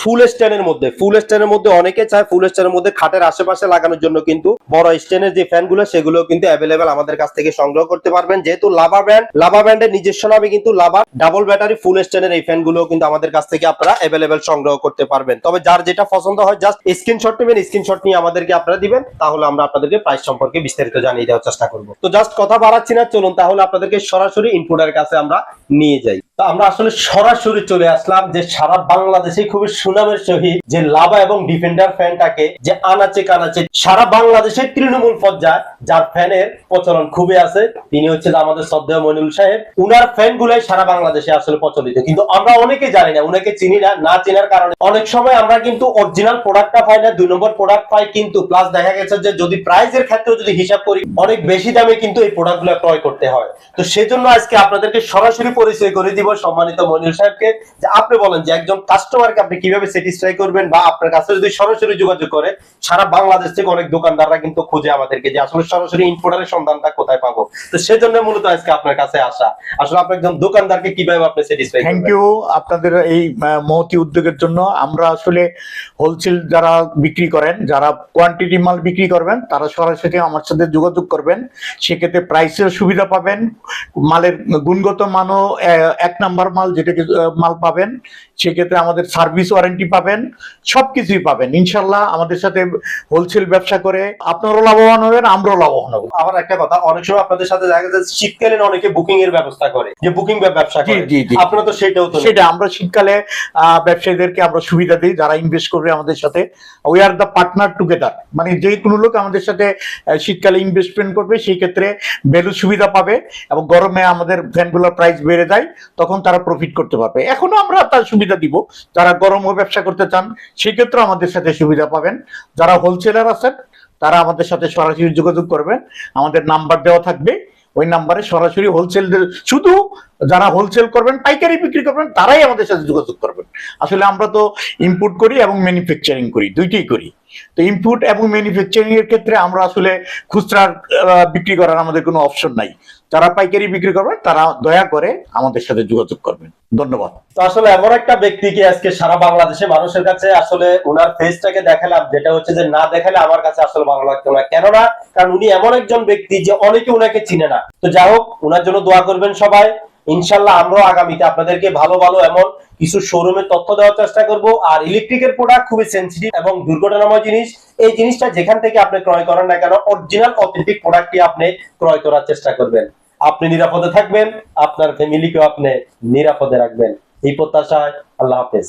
ফুল স্ট্যান্ডের মধ্যে ফুল স্ট্যান্ডের মধ্যে অনেকে চায় ফুল স্ট্যান্ডের মধ্যে খাটের আশেপাশে লাগানোর জন্য, কিন্তু বড় স্ট্যান্ডের যে ফ্যানগুলো সেগুলো কিন্তু অ্যাভেলেবেল আমাদের কাছ থেকে সংগ্রহ করতে পারবেন। যেহেতু লাভা ব্র্যান্ড লাভা ব্র্যান্ডের নিজস্ব নামে কিন্তু লাভা ডাবল ব্যাটারি ফুল স্ট্যান্ডের এই ফ্যানগুলো কিন্তু আমাদের কাছ থেকে আপনারা অ্যাভেলেবেল সংগ্রহ করতে পারবেন। তবে যার যেটা পছন্দ হয় জাস্ট স্ক্রিনশট নেবেন স্ক্রিনশট নিয়ে আমাদেরকে আপনারা দিবেন, তাহলে আমরা আপনাদেরকে প্রাইস সম্পর্কে বিস্তারিত জানিয়ে দেওয়ার চেষ্টা করব। তো জাস্ট কথা বাড়াচ্ছি না, চলুন তাহলে আপনাদেরকে সরাসরি ইনপুটের কাছে আমরা নিয়ে যাই। তো আমরা আসলে সরাসরি চলে আসলাম যে সারা বাংলাদেশে খুবই সুনামের সহিত যে লাভা এবং ডিফেন্ডার ফ্যানটাকে যে আনাচে কানাচে সারা বাংলাদেশের তৃণমূল পর্যায়ে যার ফ্যানের প্রচলন খুবই আছে। তিনি হচ্ছে আমাদের শ্রদ্ধেয় মনিরুল সাহেব। উনার ফ্যান গুলাই সারা বাংলাদেশে আসলে প্রচলিত। কিন্তু আমরা অনেকে জানি না, উনাকে চিনি না না চেনার কারণে। অনেক সময় আমরা কিন্তু অরিজিনাল প্রোডাক্টটা পাই না, দুই নম্বর প্রোডাক্ট পাই কিন্তু প্লাস দেখা গেছে যে যদি প্রাইসের ক্ষেত্রে যদি হিসাব করি, অনেক বেশি দামে কিন্তু এই প্রোডাক্টগুলো ক্রয় করতে হয়। তো সেজন্য আজকে আপনাদেরকে সরাসরি পরিচয় করে দিব সম্মানিত মনির সাহেবকে, যে আপনি বলেন যে একজন কাস্টমারকে আপনি কীভাবে স্যাটিসফাই করবেন বা আপনার কাছে যদি সরাসরি যোগাযোগ করে, সারা বাংলাদেশ থেকে অনেক দোকানদাররা কিন্তু খুঁজে আমাদেরকে যে আসলে সরাসরি ইনফোডারের সন্ধানটা কোথায় পাবো? তো সেজন্য মূলত আজকে আপনার কাছে আসা। আসলে আপনি একজন দোকানদারকে কীভাবে আপনি স্যাটিসফাই থ্যাংক ইউ আপনাদের এই মহতি উদ্যোগের জন্য। আমরা আসলে হোলসেল যারা বিক্রি করেন যারা কোয়ান্টিটি মাল বিক্রি করবেন তারা সরাসরি আমার সাথে যোগাযোগ করবেন। সেক্ষেত্রে প্রাইসের সুবিধা পাবেন। মালের গুণগত মানও এক নাম্বার মাল যেটাকে মাল পাবেন। সেক্ষেত্রে আমাদের সার্ভিস ওয়ারেন্টি পাবেন। সবকিছুই পাবেন। ইনশাল্লাহ আমাদের সাথে হোলসেল ব্যবসা করে আপনারও লাভবান হবেন আমরাও লাভবান হব। আবার একটা কথা অনেক সময় আপনাদের সাথে দেখা যাচ্ছে শীতকালীন অনেকে বুকিং এর ব্যবস্থা করে যে বুকিং ব্যবসা করে। আপনারা তো সেটাও তো সেটা আমরা শীতকালে ব্যবসায়ীদেরকে আমরা সুবিধা দিই যারা ইনভেস্ট করবে আমাদের সাথে। We are the partner together মানে যে কোনো লোক আমাদের সাথে শীতকালে ইনভেস্টমেন্ট করবে সেই ক্ষেত্রে ভ্যালু সুবিধা পাবে এবং গরমে আমাদের ফ্যানগুলোর প্রাইস বেড়ে যায় তখন তারা প্রফিট করতে পারবে। এখনও আমরা তার সুবিধা দিব। যারা গরমও ব্যবসা করতে চান সেই ক্ষেত্রে আমাদের সাথে সুবিধা পাবেন। যারা হোলসেলার আছেন তারা আমাদের সাথে সরাসরি যোগাযোগ করবেন আমাদের নাম্বার দেওয়া থাকবে। ওই নাম্বারে সরাসরি হোলসেল শুধু যারা হোলসেল করবেন, পাইকারি বিক্রি করবেন, তারাই আমাদের সাথে যোগাযোগ করবেন। আসলে আমরা তো ইম্পোর্ট করি এবং ম্যানুফ্যাকচারিং করি, দুইটাই করি। তো ইনপুট এবং ম্যানুফ্যাকচারিং এর ক্ষেত্রে আমরা আসলে খুচরা বিক্রি করার আমাদের কোনো অপশন নাই। যারা পাইকারি বিক্রি করবেন, তারা দয়া করে আমাদের সাথে যোগাযোগ করবেন। ধন্যবাদ। তো আসলে এমন একটা ব্যক্তিকে আজকে সারা বাংলাদেশে মানুষের কাছে আসলে উনার ফেসটাকে দেখালাম, যেটা হচ্ছে যে না দেখালে আমার কাছে আসলে ভালো লাগতো না। কেননা, কারণ উনি এমন একজন ব্যক্তি যে অনেকে উনাকে চিনে না। তো যাই হোক, উনার জন্য দোয়া করবেন সবাই। ইনশাল্লাহ আমরাও আগামীতে আপনাদেরকে ভালো ভালো এমন কিছু শোরুমের তথ্য দেওয়ার চেষ্টা করব। আর ইলেকট্রিকের প্রোডাক্ট খুবই সেন্সিটিভ এবং দুর্ঘটনাময় জিনিস, এই জিনিসটা যেখান থেকে আপনি ক্রয় করেন না কেন অরিজিনাল অথেন্টিক প্রোডাক্টটি আপনি ক্রয় করার চেষ্টা করবেন। আপনি নিরাপদে থাকবেন, আপনার ফ্যামিলিকেও আপনি নিরাপদে রাখবেন। এই প্রত্যাশায় আল্লাহ হাফেজ।